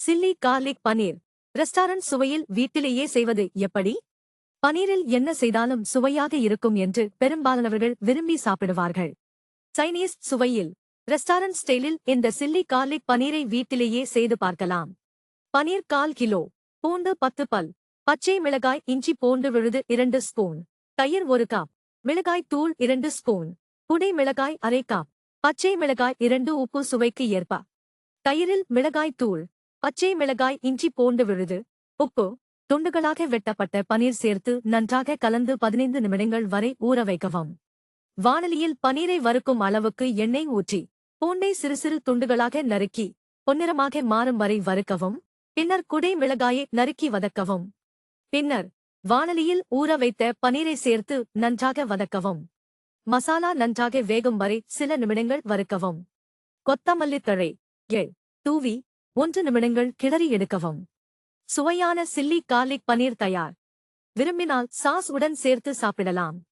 Chilli garlic paneer. Restaurant சுவையில் வீட்டிலேயே செய்வது எப்படி? பனீரில் என்ன செய்தாலும் சுவையாக இருக்கும் என்று பெரும்பாலானவர்கள் விரும்பி சாப்பிடுவார்கள். சைனீஸ் சுவையில் ரெஸ்டாரண்ட் ஸ்டைலில் இந்த சில்லி கார்லிக் பனீரை வீட்டிலேயே செய்து பார்க்கலாம். பனீர் கால் கிலோ பூண்டு பத்து பல் பச்சை மிளகாய் இஞ்சி பூண்டு விழுது இரண்டு ஸ்பூன் தயிர் ஒரு கப் மிளகாய் தூள் இரண்டு ஸ்பூன் புடை மிளகாய் அரை கப் பச்சை மிளகாய் இரண்டு உப்பு சுவைக்கு ஏற்ப தயிரில் மிளகாய் தூள் பச்சை மிளகாய் இஞ்சி பூண்டு விழுது. உப்பு. துண்டுகளாக வெட்டப்பட்ட பனீர் சேர்த்து நன்றாக கலந்து பதினைந்து நிமிடங்கள் வரை ஊற வைக்கவும். வானலியில் பனீரை வறுக்கும் அளவுக்கு எண்ணெய் ஊற்றி பூண்டை சிறு சிறு துண்டுகளாக நறுக்கி பொன்னிறமாக மாறும் வரை வறுக்கவும் பின்னர் குடை மிளகாயை நறுக்கி வதக்கவும். பின்னர் வானலியில் ஊற வைத்த பனீரை சேர்த்து நன்றாக வதக்கவும். மசாலா நன்றாக வேகும் வரை சில நிமிடங்கள் வறுக்கவும். கொத்தமல்லி தழை எள். தூவி ஒன்று நிமிடங்கள் கிளறி எடுக்கவும். சுவையான சில்லி கார்லிக் பனீர் தயார். விரும்பினால் சாஸ் உடன் சேர்த்து சாப்பிடலாம்.